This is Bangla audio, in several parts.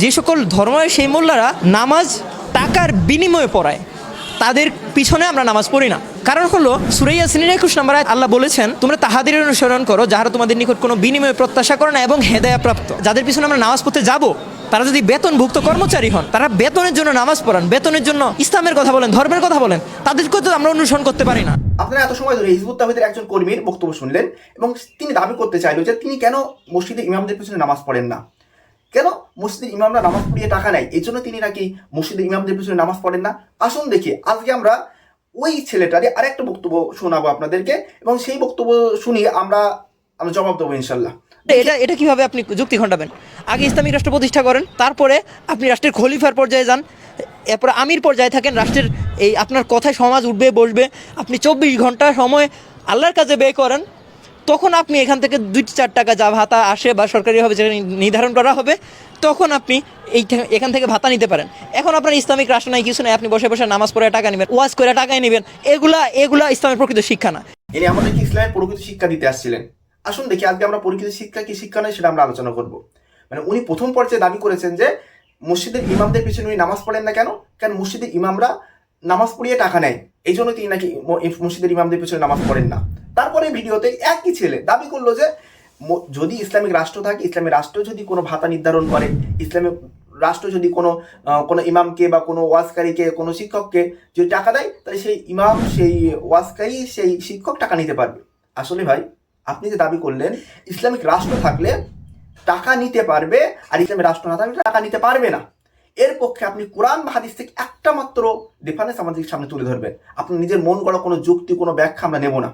যে সকল ধর্মের সেই মোল্লারা নামাজ টাকার বিনিময়ে পড়ায়, তাদের পিছনে আমরা নামাজ পড়ি না। কারণ হলো সুরাইয়া সিনের একুশ নম্বর আল্লাহ বলেছেন, তোমরা তাহাদের অনুসরণ করো, যাহারা তোমাদের নিকট কোনো বিনিময়ে প্রত্যাশা করে না এবং হেদায়া প্রাপ্ত যাদের পিছনে আমরা নামাজ পড়তে যাব, তারা যদি বেতনভুক্ত কর্মচারী হন, তারা বেতনের জন্য নামাজ পড়ান, বেতনের জন্য ইসলামের কথা বলেন, ধর্মের কথা বলেন তাদেরকে তো আমরা অনুসরণ করতে পারি না। আপনারা এত সময় ধরে হিজবুত তাহিদের একজন কর্মীর বক্তব্য শুনলেন এবং তিনি দাবি করতে চাইলো যে তিনি কেন মসজিদে ইমামদের পিছনে নামাজ পড়েন না। কেন? মসজিদের ইমামরা নামাজ পড়িয়ে টাকা নেয়। এই জন্য তিনি নাকি মসজিদের ইমামদের পিছনে নামাজ পড়েন না। আসুন দেখি, আজকে আমরা ওই ছেলেটারে আরেকটা বক্তব্য শোনাবো আপনাদেরকে এবং সেই বক্তব্য শুনিয়ে আমরা আমরা জবাব দেবো ইনশাল্লাহ। এটা এটা কীভাবে আপনি যুক্তি ঘটাবেন আগে ইসলামিক রাষ্ট্র প্রতিষ্ঠা করেন, তারপরে আপনি রাষ্ট্রের খলিফার পর্যায়ে যান, এরপরে আমির পর্যায়ে থাকেন, রাষ্ট্রের এই আপনার কথায় সমাজ উঠবে, বসবে, আপনি চব্বিশ ঘণ্টা সময় আল্লাহর কাছে ব্যয় করেন তখন আপনি এখান থেকে দুই চার টাকা যা ভাতা আসে বা সরকারিভাবে যেটা নির্ধারণ করা হবে, তখন আপনি এই এখান থেকে ভাতা নিতে পারেন। এখন আপনার ইসলামিক রাষ্ট্র নাই, কিছু নাই, আপনি বসে বসে নামাজ পড়ে টাকা নেবেন, ওয়াজ করে টাকাই নেবেন, এগুলা এগুলা ইসলামের প্রকৃত শিক্ষা না। ইনি আমাদেরকে ইসলামের প্রকৃত শিক্ষা দিতে আসছিলেন? আসুন দেখি আজকে আমরা প্রকৃত শিক্ষা কি শিক্ষা নয় সেটা আমরা আলোচনা করব। মানে উনি প্রথম পর্যায়ে দাবি করেছেন যে মসজিদের ইমামদের পিছনে উনি নামাজ পড়েন না কেন? কারণ মসজিদের ইমামরা নামাজ পড়িয়ে টাকা নেয়। এই জন্য তিনি নাকি মসজিদের ইমামদের পিছনে নামাজ পড়েন না। তারপরে ভিডিওতে একই ছেলে দাবি করল যে যদি ইসলামিক রাষ্ট্র থাকে ইসলামিক রাষ্ট্র যদি কোনো ভাতা নির্ধারণ করে ইসলামিক রাষ্ট্র যদি কোনো কোনো ইমামকে বা কোনো ওয়াজকারীকে, কোনো শিক্ষককে যদি টাকা দেয়, তাহলে সেই ইমাম, সেই ওয়াজকারী, সেই শিক্ষক টাকা নিতে পারবে। আসলে ভাই, আপনি যে দাবি করলেন, ইসলামিক রাষ্ট্র থাকলে টাকা নিতে পারবে, আর ইসলামিক রাষ্ট্র না থাকলে টাকা নিতে পারবে না। এর পক্ষে আপনি কোরআন বা হাদিস থেকে একটা মাত্র ডিফারেন্স আমাদের সামনে তুলে ধরবেন। আপনি নিজের মন গড়া কোনো যুক্তি, কোনো ব্যাখ্যা আমরা নেব না।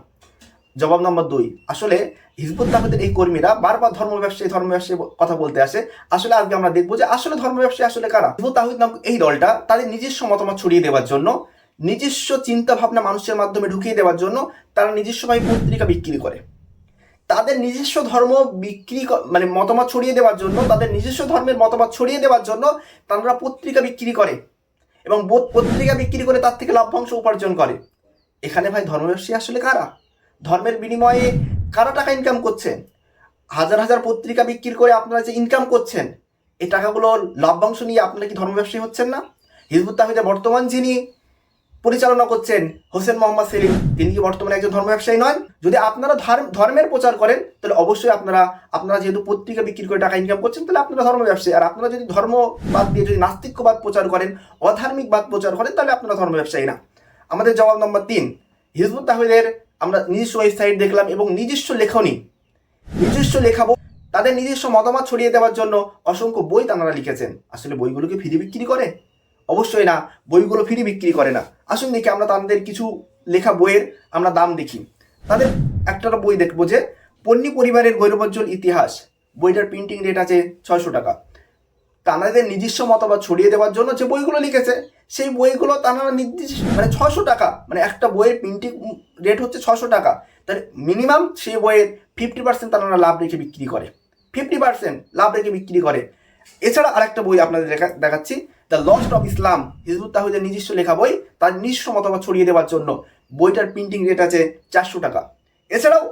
জবাব নম্বর দুই, আসলে হিজবুত তাহিদের এই কর্মীরা বারবার ধর্ম ব্যবসায়ী ধর্ম ব্যবসায়ী কথা বলতে আসে। আসলে আজকে আমরা দেখব যে আসলে ধর্ম ব্যবসায়ী আসলে কারা? হিজবুত তাহিদ নামক এই দলটা তাদের নিজস্ব মতামত ছড়িয়ে দেওয়ার জন্য, নিজস্ব চিন্তা ভাবনা মানুষের মাধ্যমে ঢুকিয়ে দেওয়ার জন্য তারা নিজস্বভাবে পত্রিকা বিক্রি করে। তাদের নিজস্ব ধর্ম বিক্রি মানে মতামত ছড়িয়ে দেওয়ার জন্য, তাদের নিজস্ব ধর্মের মতামত ছড়িয়ে দেওয়ার জন্য তারা পত্রিকা বিক্রি করে এবং বোধ পত্রিকা বিক্রি করে তার থেকে লভ্যাংশ উপার্জন করে। এখানে ভাই ধর্ম ব্যবসায়ী আসলে কারা? ধর্মের বিনিময়ে কারা টাকা ইনকাম করছেন হাজার হাজার পত্রিকা বিক্রি করে আপনারা যে ইনকাম করছেন এই টাকাগুলো লভ্যাংশ নিয়ে আপনারা কি ধর্ম ব্যবসায়ী হচ্ছেন না? হিজবুত তাহিদের বর্তমান যিনি পরিচালনা করছেন হোসেন মোহাম্মদ সেলিম। তিনি কি বর্তমানে একজন ধর্ম ব্যবসায়ী নন? যদি আপনারা ধর্ম- ধর্মের প্রচার করেন, তাহলে অবশ্যই আপনারা আপনারা যেহেতু পত্রিকা বিক্রি করে টাকা ইনকাম করছেন, তাহলে আপনারা ধর্ম ব্যবসায়ী। আর আপনারা যদি ধর্ম বাদ দিয়ে যদি নাস্তিক্যবাদ প্রচার করেন, অধার্মিকবাদ প্রচার করেন, তাহলে আপনারা ধর্ম ব্যবসায়ী না। আমাদের জবাব নম্বর তিন, হিজবুত তাহিদের আমরা নিজস্ব ওয়েবসাইট দেখলাম এবং নিজস্ব লেখনী। নিজস্ব লেখাবো, তাদের নিজস্ব মতামত ছড়িয়ে দেওয়ার জন্য অসংখ্য বই তারা লিখেছেন। আসলে বইগুলোকে ফ্রি বিক্রি করে? অবশ্যই না, বইগুলো ফ্রি বিক্রি করে না। আসুন দেখি আমরা তাদের কিছু লেখা বইয়ের আমরা দাম দেখি। তাদের একটা বই দেখব যে, পন্নী পরিবারের গৌরবোজ্জ্বল ইতিহাস। বইটার প্রিন্টিং রেট আছে ছয়শো টাকা। তাদের নিজস্ব মতামত ছড়িয়ে দেওয়ার জন্য যে বইগুলো লিখেছে, সেই বইগুলো তারা নির্দিষ্ট মানে ছশো টাকা মানে একটা বইয়ের প্রিন্টিং রেট হচ্ছে ছশো টাকা। তাহলে মিনিমাম সেই বইয়ের ফিফটি পার্সেন্ট তারা লাভ রেখে বিক্রি করে। ফিফটি পার্সেন্ট লাভ রেখে বিক্রি করে। এছাড়া আরেকটা বই আপনাদের দেখা, দেখাচ্ছি। দ্য লস্ট অফ ইসলাম হিজবুত তাহিদের নিজস্ব লেখা বই, তার নিজস্ব মতামত ছড়িয়ে দেওয়ার জন্য বইটার প্রিন্টিং রেট আছে চারশো টাকা। এছাড়াও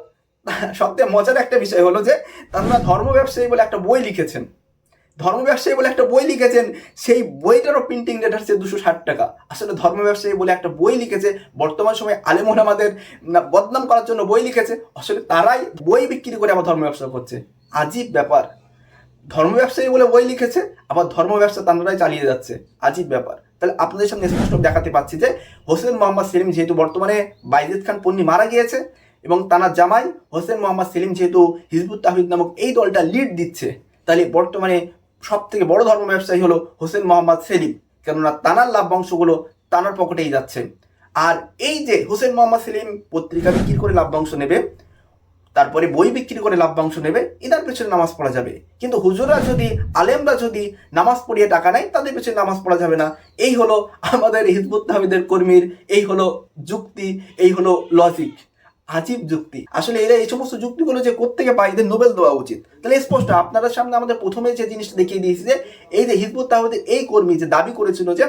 সবথেকে মজার একটা বিষয় হলো যে তারা ধর্ম ব্যবসায়ী বলে একটা বই লিখেছেন। ধর্ম ব্যবসায়ী বলে একটা বই লিখেছেন, সেই বইটারও প্রিন্টিং রেট হচ্ছে দুশো ষাট টাকা। আসলে ধর্ম ব্যবসায়ী বলে একটা বই লিখেছে, বর্তমান সময়ে আলেমন আমাদের বদনাম করার জন্য বই লিখেছে। আসলে তারাই বই বিক্রি করে আবার ধর্ম ব্যবসা করছে। আজীব ব্যাপার। ধর্ম ব্যবসায়ী বলে বই লিখেছে, আবার ধর্ম ব্যবসা তারাই চালিয়ে যাচ্ছে। আজীব ব্যাপার। তাহলে আপনাদের সামনে স্পষ্ট দেখাতে পাচ্ছি যে, হোসেন মোহাম্মদ সেলিম যেহেতু বর্তমানে বাইজিদ খান পন্নী মারা গিয়েছে, এবং তানার জামাই হোসেন মোহাম্মদ সেলিম যেহেতু হিজবুত তাহিদ নামক এই দলটা লিড দিচ্ছে, তাহলে বর্তমানে সব থেকে বড় ধর্ম ব্যবসায়ী হলো হোসেন মোহাম্মদ সেলিম। কেননা তানার লাভ্যাংশগুলো তানার পকেটেই যাচ্ছে। আর এই যে হোসেন মোহাম্মদ সেলিম পত্রিকা বিক্রি করে লাভ লাভ্যাংশ নেবে তারপরে বই বিক্রি করে লাভ্যাংশ নেবে, এদের পেছনে নামাজ পড়া যাবে। কিন্তু হুজুরা যদি, আলেমরা যদি নামাজ পড়িয়ে টাকা নেয়, তাদের পেছনে নামাজ পড়া যাবে না। এই হলো আমাদের হিজবুত তাহমিদের কর্মীর, এই হলো যুক্তি, এই হলো লজিক আজীব যুক্তি। আসলে এরা এই সমস্ত যুক্তিগুলো যে কোত্থেকে পায়, এদের নোবেল দেওয়া উচিত। তাহলে স্পষ্ট, আপনাদের সামনে আমাদের প্রথমে যে জিনিসটা দেখিয়ে দিয়েছি যে, এই যে হিজবুত তাহমিদের এই কর্মী যে দাবি করেছিল যে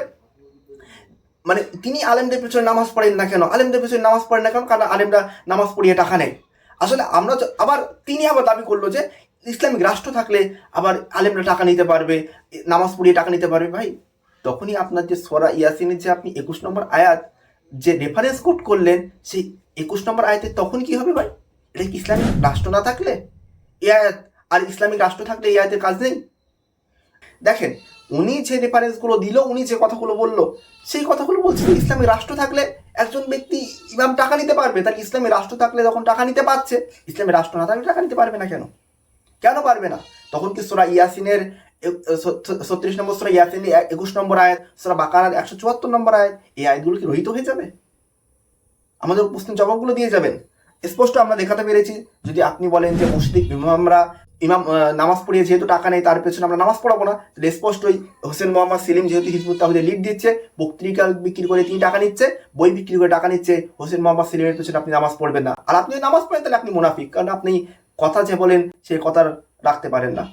মানে তিনি আলেমদের পিছনে নামাজ পড়েন না কেন? আলেমদের পিছনে নামাজ পড়েন না কেন? কারণ আলেমরা নামাজ পড়িয়ে টাকা নেয়। আসলে আমরা আবার তিনি আবার দাবি করল যে ইসলামিক রাষ্ট্র থাকলে আবার আলেমরা টাকা নিতে পারবে, নামাজ পড়িয়ে টাকা নিতে পারবে। ভাই, তখনই আপনার যে সরা ইয়াসিনের যে আপনি একুশ নম্বর আয়াত, যে রেফারেন্স কোড করলেন, সেই একুশ নম্বর আয়াতে তখন কি হবে ভাই? এটা কি ইসলামিক রাষ্ট্র না থাকলে? এ আয়াত আর ইসলামিক রাষ্ট্র থাকলে এ আয়াতের কাজ নেই? দেখেন, উনি যে রেফারেন্সগুলো দিল, উনি যে কথাগুলো বলল, সেই কথাগুলো বলছে যে ইসলামী রাষ্ট্র থাকলে একজন ব্যক্তি ইমাম টাকা নিতে পারবে। তার ইসলামী রাষ্ট্র থাকলে যখন টাকা নিতে পারছে, ইসলামী রাষ্ট্র না থাকলে টাকা নিতে পারবে না কেন? কেন পারবে না? তখন কি সোরা ইয়াসিনের ছত্রিশ নম্বর সোরা ইয়াসিনের একুশ নম্বর আয়াত, সোরা বাকারার একশো চুয়াত্তর নম্বর আয়াত, এই আয়াতগুলো কি রহিত হয়ে যাবে? আমাদের প্রশ্নের জবাবগুলো দিয়ে যাবেন। স্পষ্ট আমরা দেখাতে পেরেছি। যদি আপনি বলেন যে মুসলিক আমরা ইমাম নামাজ পড়িয়ে যেহেতু টাকা নেই, তার পেছনে আমরা নামাজ পড়াবো না। তাহলে স্পষ্টই হোসেন মোহাম্মদ সেলিম যেহেতু হিজবুত তাহিদের লিড দিচ্ছে বক্তৃকা বিক্রি করে তিনি টাকা নিচ্ছে, বই বিক্রি করে টাকা নিচ্ছে, হোসেন মোহাম্মদ সেলিমের পেছনে আপনি নামাজ পড়বেন না। আর আপনি নামাজ পড়েন, তাহলে আপনি মুনাফিক। কারণ আপনি কথা যে বলেন সেই কথা রাখতে পারেন না।